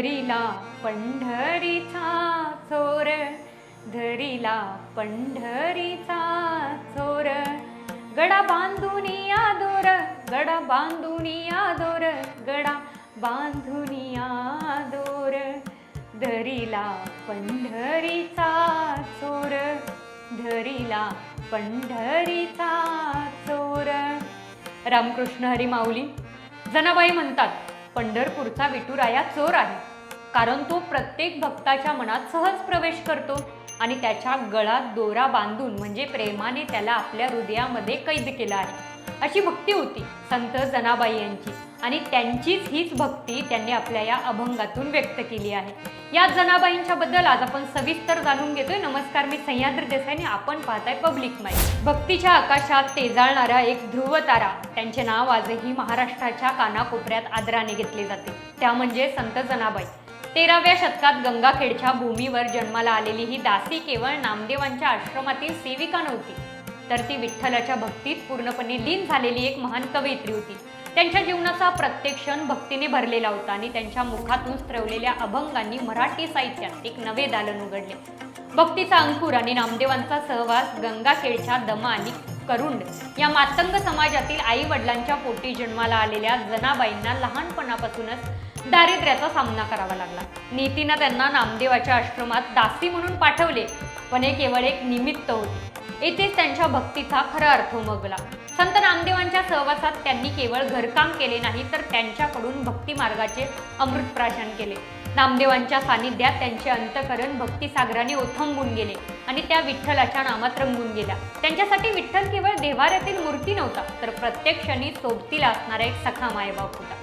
धरिला पंढरीचा चोर धरिला पंढरीचा चोर. गडा बांधून या दोर गडा बांधून या दोर गडा बांधून या दोर. धरिला पंढरीचा चोर धरिला पंढरीचा चोर. रामकृष्ण हरी माऊली जनाबाई म्हणतात पंढरपूरचा विठुराया चोर आहे. कारण तो प्रत्येक भक्ताच्या मनात सहज प्रवेश करतो आणि त्याच्या गळात दोरा बांधून म्हणजे प्रेमाने त्याला आपल्या हृदयामध्ये कैद केला आहे. अशी भक्ती होती संत जनाबाई यांची. आणि त्यांचीच हीच भक्ती त्यांनी आपल्या या अभंगातून व्यक्त केली आहे. या जनाबाईंच्या बद्दल आज आपण सविस्तर जाणून घेतोय. नमस्कार मी सह्याद्री देसाई आणि आपण पाहताय पब्लिक माईक भक्तीच्या आकाशात तेजाळणारा एक ध्रुव तारा त्यांचे नाव आजही महाराष्ट्राच्या कानाकोपऱ्यात आदराने घेतले जाते. त्या म्हणजे संत जनाबाई. तेराव्या शतकात गंगाखेडच्या भूमीवर जन्माला आलेली ही दासी केवळ नामदेवांच्या आश्रमातील सेविका नव्हती तर ती विठ्ठलाच्या भक्तीत पूर्णपणे लीन झालेली एक महान कवयित्री होती. त्यांच्या जीवनाचा प्रत्येक क्षण भक्तीने भरलेला होता आणि त्यांच्या मुखातून स्त्रवलेल्या अभंगांनी मराठी साहित्यात एक नवे दालन उघडले. भक्तीचा अंकुर आणि नामदेवांचा सहवास गंगाखेडच्या दमा आणि करुंड या मातंग समाजातील आई वडिलांच्या पोटी जन्माला आलेल्या जनाबाईंना लहानपणापासूनच दारिद्र्याचा सामना करावा लागला. नीतीनं त्यांना नामदेवाच्या आश्रमात दासी म्हणून पाठवले पण हे केवळ एक निमित्त होते. येथेच त्यांच्या भक्तीचा खरा अर्थ उमगला. संत नामदेवांच्या सहवासात त्यांनी केवळ घरकाम केले नाही तर त्यांच्याकडून भक्ती मार्गाचे अमृत प्राशन केले. नामदेवांच्या सानिध्यात त्यांचे अंतकरण भक्तिसागराने ओथंबून गेले आणि त्या विठ्ठलाच्या नामात रंगून गेल्या. त्यांच्यासाठी विठ्ठल केवळ देवाऱ्यातील मूर्ती नव्हता तर प्रत्येक क्षणी सोबतीला असणारा एक सखा मायबाप होता.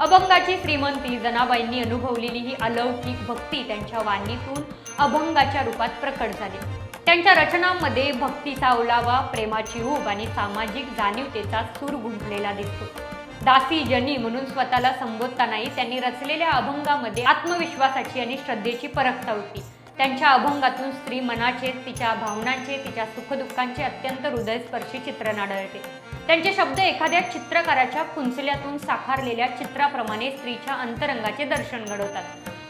अभंगाची श्रीमंती जनाबाईंनी अनुभवलेली ही अलौकिक भक्ती त्यांच्या वाणीतून अभंगाच्या रूपात प्रकट झाली. त्यांच्या रचनांमध्ये भक्तीचा ओलावा प्रेमाची ऊब आणि सामाजिक जाणीवतेचा सूर गुंफलेला दिसतो. दासी जनी म्हणून स्वतःला संबोधतानाही त्यांनी रचलेल्या अभंगामध्ये आत्मविश्वासाची आणि श्रद्धेची परखता होती त्यांच्या अभंगातून स्त्री मनाचे तिच्या भावनांचे तिच्या सुखदुःखांचे अत्यंत हृदयस्पर्शी चित्रण आढळते. त्यांचे शब्द एखाद्या चित्रकाराच्या कुंचल्यातून साकारलेल्या चित्राप्रमाणे स्त्रीच्या अंतरंगाचे दर्शन घडवतात.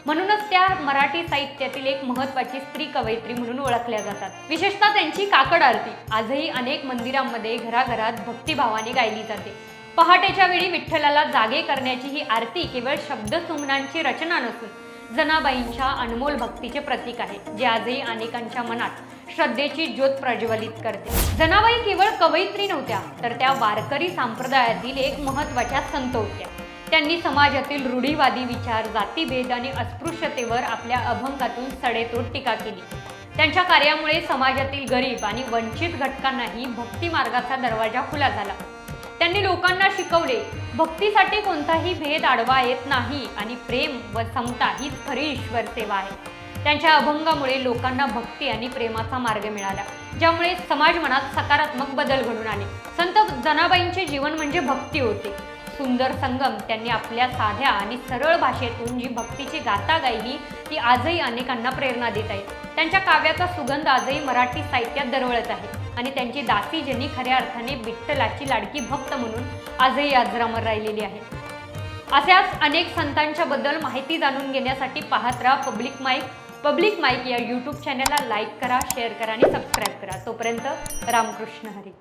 म्हणूनच त्या मराठी साहित्यातील एक महत्वाची स्त्री कवयित्री म्हणून ओळखल्या जातात. विशेषतः त्यांची काकड आरती. आजही अनेक मंदिरांमध्ये घराघरात भक्तिभावाने गायली जाते. पहाटेच्या वेळी विठ्ठलाला जागे करण्याची ही आरती केवळ शब्दसुमनांची रचना नसून जनाबाईंच्या अनमोल भक्तीचे प्रतीक आहे जे आजही अनेकांच्या मनात श्रद्धेची ज्योत प्रज्वलित करते. जनाबाई केवळ कवयित्री नव्हत्या तर त्या वारकरी संप्रदायातील एक महत्त्वाच्या संत होत्या. त्यांनी समाजातील रूढीवादी विचार जातीभेद आणि अस्पृश्यतेवर आपल्या अभंगातून सडेतोड टीका केली. त्यांच्या कार्यामुळे समाजातील गरीब आणि वंचित घटकांनाही भक्ती मार्गाचा दरवाजा खुला झाला. त्यांनी लोकांना शिकवले भक्तीसाठी कोणताही भेद आडवा येत नाही आणि प्रेम व समता हीच खरी ईश्वर सेवा आहे. त्यांच्या अभंगामुळे लोकांना भक्ती आणि प्रेमाचा मार्ग मिळाला ज्यामुळे समाज मनात सकारात्मक बदल घडून आले. संत जनाबाईंचे जीवन म्हणजे भक्ती होते. सुंदर संगम त्यांनी आपल्या साध्या आणि सरळ भाषेतून जी भक्तीची गाथा गायली ती आजही अनेकांना प्रेरणा देत आहे. त्यांच्या काव्याचा सुगंध आजही मराठी साहित्यात दरवळत आहे आणि त्यांची दासी जनी खऱ्या अर्थाने विठ्ठलाची लाडकी भक्त म्हणून आजही आजरामर राहिलेली आहे. अशाच अनेक संतांच्या बद्दल माहिती जाणून घेण्यासाठी पाहत राहा पब्लिक माईक. पब्लिक माईक या यूट्यूब चॅनलला लाईक करा शेअर करा आणि सबस्क्राईब करा. तोपर्यंत रामकृष्ण हरी.